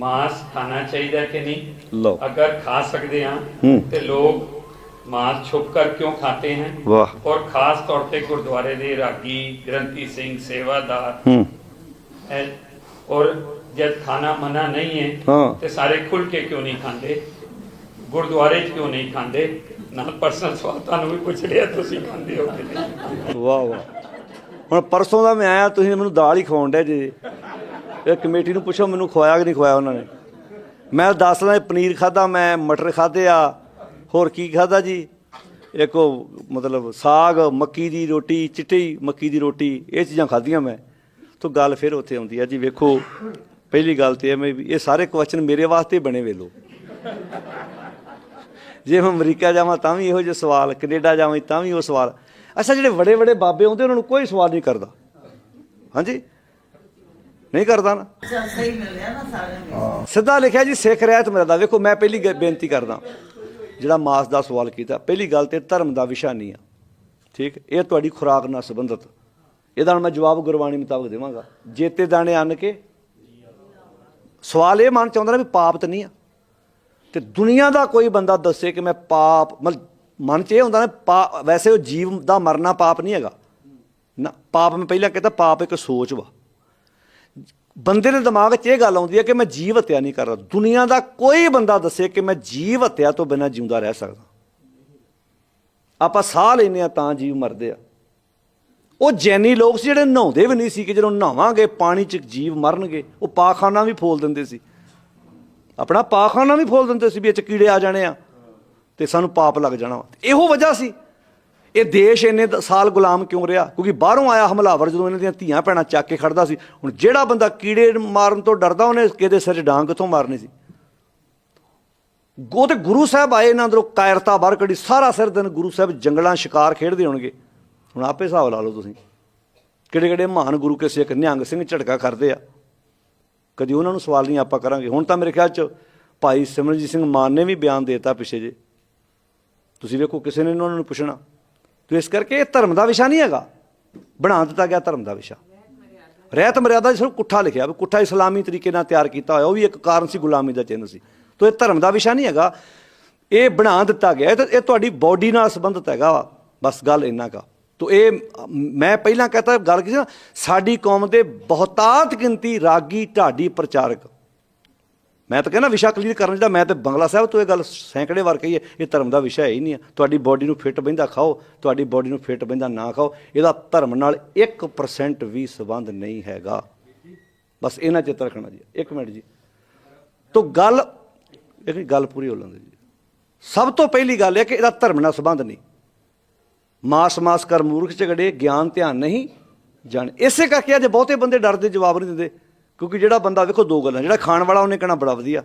ਮਾਸ ਖਾਣਾ ਚਾਹੀਦਾ ਕਿ ਨਹੀਂ? ਲੋ ਅਗਰ ਖਾ ਸਕਦੇ ਆ ਤੇ ਲੋਕ ਮਾਸ ਛੁਪ ਕਰ ਕਿਉਂ ਖਾਤੇ ਹਨ? ਵਾਹ। ਔਰ ਖਾਸ ਤੌਰ ਤੇ ਗੁਰਦੁਆਰੇ ਦੇ ਰਾਗੀ ਗ੍ਰੰਥੀ ਸਿੰਘ ਸੇਵਾਦਾਰ। ਹੂੰ। ਔਰ ਜਦ ਖਾਣਾ ਮਨਾ ਨਹੀਂ ਹੈ ਤੇ ਸਾਰੇ ਖੁੱਲ ਕੇ ਕਿਉਂ ਨਹੀਂ ਖਾਂਦੇ? ਗੁਰਦੁਆਰੇ 'ਚ ਕਿਉਂ ਨਹੀਂ ਖਾਂਦੇ? ਨਾਲ ਪਰਸਨਲ ਸਵਾਲ ਤੁਹਾਨੂੰ ਵੀ ਪੁੱਛ ਲਿਆ ਤੁਸੀਂ ਖਾਂਦੇ ਹੋ ਵਾਹ ਵਾਹ। ਹੁਣ ਪਰਸੋਂ ਦਾ ਮੈਂ ਆਇਆ ਤੁਸੀਂ ਮੈਨੂੰ ਦਾਲ ਹੀ ਖਵਾਉਣ ਡੇ ਇਹ ਕਮੇਟੀ ਨੂੰ ਪੁੱਛੋ, ਮੈਨੂੰ ਖਵਾਇਆ ਕਿ ਨਹੀਂ ਖਵਾਇਆ ਉਹਨਾਂ ਨੇ? ਮੈਂ ਦੱਸ ਦੱਸਦਾ ਪਨੀਰ ਖਾਦਾ ਮੈਂ ਮਟਰ ਖਾਦੇ ਆ। ਹੋਰ ਕੀ ਖਾਦਾ ਜੀ? ਇੱਕ ਉਹ ਮਤਲਬ ਸਾਗ, ਮੱਕੀ ਦੀ ਰੋਟੀ, ਚਿੱਟੀ ਮੱਕੀ ਦੀ ਰੋਟੀ, ਇਹ ਚੀਜ਼ਾਂ ਖਾਧੀਆਂ ਮੈਂ। ਤੋਂ ਗੱਲ ਫਿਰ ਉੱਥੇ ਆਉਂਦੀ ਆ ਜੀ, ਵੇਖੋ, ਪਹਿਲੀ ਗੱਲ ਤੇ ਇਹ ਮੈਂ ਵੀ, ਇਹ ਸਾਰੇ ਕੁਐਸਚਨ ਮੇਰੇ ਵਾਸਤੇ ਬਣੇ ਵੇਲੋ। ਜੇ ਮੈਂ ਅਮਰੀਕਾ ਜਾਵਾਂ ਤਾਂ ਵੀ ਇਹੋ ਜਿਹੇ ਸਵਾਲ, ਕੈਨੇਡਾ ਜਾਵਾਂ ਤਾਂ ਵੀ ਉਹ ਸਵਾਲ। ਅੱਛਾ, ਜਿਹੜੇ ਵੱਡੇ ਵੱਡੇ ਬਾਬੇ ਆਉਂਦੇ ਉਹਨਾਂ ਨੂੰ ਕੋਈ ਸਵਾਲ ਨਹੀਂ ਕਰਦਾ। ਹਾਂਜੀ? ਨਹੀਂ ਕਰਦਾ ਨਾ। ਅੱਛਾ ਸਹੀ ਮਿਲਿਆ ਨਾ ਸਾਰਿਆਂ ਨੂੰ। ਸਿੱਧਾ ਲਿਖਿਆ ਜੀ ਸਿੱਖ ਰਹਿਤ ਮਿਲਦਾ। ਵੇਖੋ ਮੈਂ ਪਹਿਲੀ ਗ- ਬੇਨਤੀ ਕਰਦਾ। ਜਿਹੜਾ ਮਾਸ ਦਾ ਸਵਾਲ ਕੀਤਾ ਪਹਿਲੀ ਗੱਲ ਤੇ ਧਰਮ ਦਾ ਵਿਸ਼ਾ ਨਹੀਂ ਆ। ਠੀਕ? ਇਹ ਤੁਹਾਡੀ ਖੁਰਾਕ ਨਾਲ ਸੰਬੰਧਿਤ। ਇਹਦਾ ਹੁਣ ਮੈਂ ਜਵਾਬ ਗੁਰਬਾਣੀ ਮੁਤਾਬਕ ਦੇਵਾਂਗਾ। ਜੇਤੇ ਦਾਣੇ ਅੰਨ ਕੇ। ਸਵਾਲ ਇਹ ਮਨ ਚਾਹੁੰਦਾ ਨਾ ਵੀ ਪਾਪ ਤਾਂ ਨਹੀਂ ਆ। ਤੇ ਦੁਨੀਆ ਦਾ ਕੋਈ ਬੰਦਾ ਦੱਸੇ ਕਿ ਮੈਂ ਪਾਪ ਮਤਲਬ ਮਨ 'ਚ ਇਹ ਹੁੰਦਾ ਨਾ ਪਾ ਵੈਸੇ ਉਹ ਜੀਵ ਦਾ ਮਰਨਾ ਪਾਪ ਨਹੀਂ ਹੈਗਾ। ਨਾ ਪਾਪ ਮੈਂ ਪਹਿਲਾਂ ਕਹਿੰਦਾ ਪਾਪ ਇੱਕ ਸੋਚ ਵਾ। ਬੰਦੇ ਦੇ ਦਿਮਾਗ 'ਚ ਇਹ ਗੱਲ ਆਉਂਦੀ ਹੈ ਕਿ ਮੈਂ ਜੀਵ ਹੱਤਿਆ ਨਹੀਂ ਕਰ ਰਿਹਾ। ਦੁਨੀਆ ਦਾ ਕੋਈ ਬੰਦਾ ਦੱਸੇ ਕਿ ਮੈਂ ਜੀਵ ਹੱਤਿਆ ਤੋਂ ਬਿਨਾਂ ਜਿਉਂਦਾ ਰਹਿ ਸਕਦਾ। ਆਪਾਂ ਸਾਹ ਲੈਂਦੇ ਆ ਤਾਂ ਜੀਵ ਮਰਦੇ ਆ। ਉਹ ਜੈਨੀ ਲੋਕ ਸੀ ਜਿਹੜੇ ਨਹਾਉਂਦੇ ਵੀ ਨਹੀਂ ਸੀ ਕਿ ਜਦੋਂ ਨਹਾਵਾਂਗੇ ਪਾਣੀ 'ਚ ਜੀਵ ਮਰਨਗੇ, ਉਹ ਪਾਖਾਨਾ ਵੀ ਫੋਲ ਦਿੰਦੇ ਸੀ। ਆਪਣਾ ਪਾਖਾਨਾ ਵੀ ਫੋਲ ਦਿੰਦੇ ਸੀ ਵੀ ਇਹ 'ਚ ਕੀੜੇ ਆ ਜਾਣੇ ਆ ਤੇ ਸਾਨੂੰ ਪਾਪ ਲੱਗ ਜਾਣਾ। ਵਾ। ਇਹੋ ਵਜ੍ਹਾ ਸੀ। ਇਹ ਦੇਸ਼ ਇੰਨੇ ਸਾਲ ਗੁਲਾਮ ਕਿਉਂ ਰਿਹਾ? ਕਿਉਂਕਿ ਬਾਹਰੋਂ ਆਇਆ ਹਮਲਾਵਰ ਜਦੋਂ ਇਹਨਾਂ ਦੀਆਂ ਧੀਆਂ ਭੈਣਾਂ ਚੱਕ ਕੇ ਖੜਦਾ ਸੀ। ਹੁਣ ਜਿਹੜਾ ਬੰਦਾ ਕੀੜੇ ਮਾਰਨ ਤੋਂ ਡਰਦਾ, ਉਹਨੇ ਕਿਹਦੇ ਸਿਰ 'ਚ ਡਾਂਗ ਕਿੱਥੋਂ ਮਾਰਨੀ ਸੀ? ਉਹ ਤੇ ਗੁਰੂ ਸਾਹਿਬ ਆਏ ਇਹਨਾਂ ਅੰਦਰੋਂ ਕਾਇਰਤਾ ਬਾਹਰ ਕੱਢੀ। ਸਾਰਾ ਸਿਰ ਦਿਨ ਗੁਰੂ ਸਾਹਿਬ ਜੰਗਲਾਂ ਸ਼ਿਕਾਰ ਖੇਡਦੇ ਹੋਣਗੇ। ਹੁਣ ਆਪੇ ਹਿਸਾਬ ਲਾ ਲਓ ਤੁਸੀਂ। ਕਿਹੜੇ ਕਿਹੜੇ ਮਹਾਨ ਗੁਰੂ ਕੇ ਸਿੱਖ ਨਿਹੰਗ ਸਿੰਘ ਝਟਕਾ ਕਰਦੇ ਆ। ਕਦੀ ਉਹਨਾਂ ਨੂੰ ਸਵਾਲ ਨਹੀਂ ਆਪਾਂ ਕਰਾਂਗੇ। ਹੁਣ ਤਾਂ ਮੇਰੇ ਖਿਆਲ ਚ ਭਾਈ ਸਿਮਰਨਜੀਤ ਸਿੰਘ ਮਾਨ ਨੇ ਵੀ ਬਿਆਨ ਦਿੱਤਾ ਪਿਛੇ ਜੇ। ਤੁਸੀਂ ਵੇਖੋ, ਕਿਸੇ ਨੇ ਉਹਨਾਂ ਨੂੰ ਪੁੱਛਣਾ। ਤੇ ਇਸ ਕਰਕੇ ਇਹ ਧਰਮ ਦਾ ਵਿਸ਼ਾ ਨਹੀਂ ਹੈਗਾ। ਬਣਾ ਦਿੱਤਾ ਗਿਆ ਧਰਮ ਦਾ ਵਿਸ਼ਾ। ਰਹਿਤ ਮਰਿਆਦਾ ਸਿਰਫ ਕੁੱਠਾ ਲਿਖਿਆ, ਵੀ ਕੁੱਠਾ ਇਸਲਾਮੀ ਤਰੀਕੇ ਨਾਲ ਤਿਆਰ ਕੀਤਾ ਹੋਇਆ, ਉਹ ਵੀ ਇੱਕ ਕਾਰਨ ਸੀ ਗੁਲਾਮੀ ਦਾ ਚਿੰਨ ਸੀ। ਤੋ ਇਹ ਧਰਮ ਦਾ ਵਿਸ਼ਾ ਨਹੀਂ ਹੈਗਾ। ਇਹ ਬਣਾ ਦਿੱਤਾ ਗਿਆ। ਇਹ ਤਾਂ, ਇਹ ਤੁਹਾਡੀ ਬਾਡੀ ਨਾਲ ਸੰਬੰਧਿਤ ਹੈਗਾ ਵਾ। ਬਸ ਗੱਲ ਇੰਨਾ ਕਾ ਤੋ ਇਹ, ਮੈਂ ਪਹਿਲਾਂ ਕਹਤਾ, ਗੱਲ ਕੀਤੀ ਸਾਡੀ ਕੌਮ ਦੇ ਬਹੁਤਾਤ ਗਿਣਤੀ ਰਾਗੀ ਢਾਡੀ ਪ੍ਰਚਾਰਕ। ਮੈਂ ਤਾਂ ਕਹਿੰਦਾ ਵਿਸ਼ਾ ਕਲੀਅਰ ਕਰਨ ਜਿਹੜਾ ਮੈਂ ਤੇ ਬੰਗਲਾ ਸਾਹਿਬ ਤੋਂ ਇਹ ਗੱਲ ਸੈਂਕੜੇ ਵਾਰ ਕਹੀ ਹੈ, ਇਹ ਧਰਮ ਦਾ ਵਿਸ਼ਾ ਹੈ ਹੀ ਨਹੀਂ ਹੈ। ਤੁਹਾਡੀ ਬਾਡੀ ਨੂੰ ਫਿੱਟ ਬਹਿੰਦਾ ਖਾਓ, ਤੁਹਾਡੀ ਬਾਡੀ ਨੂੰ ਫਿੱਟ ਬਹਿੰਦਾ ਨਾ ਖਾਓ, ਇਹਦਾ ਧਰਮ ਨਾਲ 1% ਵੀ ਸੰਬੰਧ ਨਹੀਂ ਹੈਗਾ। ਬਸ ਇਹਨਾਂ ਚਿੱਤ ਰੱਖਣਾ ਜੀ, ਇੱਕ ਮਿੰਟ ਜੀ। ਤੋ ਗੱਲ ਇੱਕ ਗੱਲ ਪੂਰੀ ਹੋ ਲੈਂਦੇ ਜੀ। ਸਭ ਤੋਂ ਪਹਿਲੀ ਗੱਲ ਹੈ ਕਿ ਇਹਦਾ ਧਰਮ ਨਾਲ ਸੰਬੰਧ ਨਹੀਂ। ਮਾਸ ਮਾਸ ਕਰ ਮੂਰਖ ਝਗੜੇ ਗਿਆਨ ਧਿਆਨ ਨਹੀਂ, ਜਾਣ। ਇਸੇ ਕਰਕੇ ਅੱਜ ਬਹੁਤੇ ਬੰਦੇ ਡਰਦੇ, ਜਵਾਬ ਨਹੀਂ ਦਿੰਦੇ। ਕਿਉਂਕਿ ਜਿਹੜਾ ਬੰਦਾ, ਵੇਖੋ ਦੋ ਗੱਲਾਂ, ਜਿਹੜਾ ਖਾਣ ਵਾਲਾ ਉਹਨੇ ਕਹਿਣਾ ਬੜਾ ਵਧੀਆ,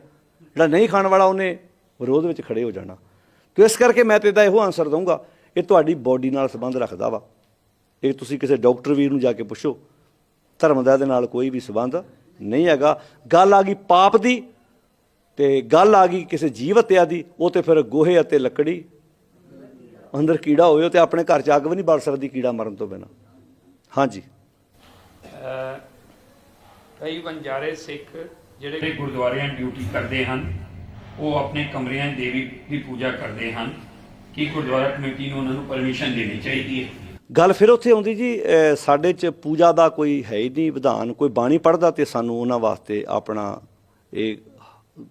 ਜਿਹੜਾ ਨਹੀਂ ਖਾਣ ਵਾਲਾ ਉਹਨੇ ਵਿਰੋਧ ਵਿੱਚ ਖੜੇ ਹੋ ਜਾਣਾ। ਤੇ ਇਸ ਕਰਕੇ ਮੈਂ ਤੇ ਇਹਦਾ ਇਹੋ ਆਨਸਰ ਦਊਂਗਾ, ਇਹ ਤੁਹਾਡੀ ਬਾਡੀ ਨਾਲ ਸੰਬੰਧ ਰੱਖਦਾ ਵਾ। ਇਹ ਤੁਸੀਂ ਕਿਸੇ ਡਾਕਟਰ ਵੀਰ ਨੂੰ ਜਾ ਕੇ ਪੁੱਛੋ, ਧਰਮ ਦਾ ਇਹਦੇ ਨਾਲ ਕੋਈ ਵੀ ਸੰਬੰਧ ਨਹੀਂ ਹੈਗਾ। ਗੱਲ ਆ ਗਈ ਪਾਪ ਦੀ, ਤੇ ਗੱਲ ਆ ਗਈ ਕਿਸੇ ਜੀਵ ਹੱਤਿਆ ਦੀ, ਉਹ ਤੇ ਫਿਰ ਗੋਹੇ ਅਤੇ ਲੱਕੜੀ, ਅੰਦਰ ਕੀੜਾ ਹੋਵੇ ਉਹ ਤੇ ਆਪਣੇ ਘਰ ਚ ਅੱਗ ਵੀ ਨਹੀਂ ਬਲ ਸਕਦੀ ਕੀੜਾ ਮਰਨ ਤੋਂ ਬਿਨਾ। ਹਾਂਜੀ। ਕਈ ਬੰਜਾਰੇ ਸਿੱਖ ਜਿਹੜੇ ਗੁਰਦੁਆਰਿਆਂ ਡਿਊਟੀ ਕਰਦੇ ਹਨ ਉਹ ਆਪਣੇ ਕਮਰਿਆਂ 'ਚ ਦੇਵੀ ਦੀ ਪੂਜਾ ਕਰਦੇ ਹਨ। ਕੀ ਗੁਰਦੁਆਰਾ ਕਮੇਟੀ ਨੂੰ ਉਹਨਾਂ ਨੂੰ ਪਰਮਿਸ਼ਨ ਦੇਣੀ ਚਾਹੀਦੀ ਹੈ? ਗੱਲ ਫਿਰ ਉੱਥੇ ਆਉਂਦੀ ਜੀ ਸਾਡੇ ਚ ਪੂਜਾ ਦਾ ਕੋਈ ਹੈ ਹੀ ਨਹੀਂ ਵਿਧਾਨ ਕੋਈ ਬਾਣੀ ਪੜਦਾ ਤੇ ਸਾਨੂੰ ਉਹਨਾਂ ਵਾਸਤੇ ਆਪਣਾ ਇਹ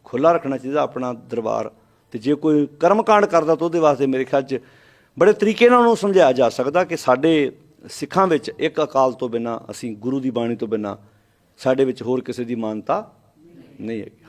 ਖੁੱਲਾ ਰੱਖਣਾ ਚਾਹੀਦਾ ਆਪਣਾ ਦਰਬਾਰ। ਤੇ ਜੇ ਕੋਈ ਕਰਮਕਾਂਡ ਕਰਦਾ ਤਾਂ ਉਹਦੇ ਵਾਸਤੇ ਮੇਰੇ ਖਿਆਲ ਚ ਬੜੇ ਤਰੀਕੇ ਨਾਲ ਉਹਨੂੰ ਸਮਝਾਇਆ ਜਾ ਸਕਦਾ ਕਿ ਸਾਡੇ ਸਿੱਖਾਂ ਵਿੱਚ ਇੱਕ ਅਕਾਲ ਤੋਂ ਬਿਨਾ ਅਸੀਂ ਗੁਰੂ ਦੀ ਬਾਣੀ ਤੋਂ ਬਿਨਾ ਸਾਡੇ ਵਿੱਚ ਹੋਰ ਕਿਸੇ ਦੀ ਮਾਨਤਾ ਨਹੀਂ ਹੈਗੀ।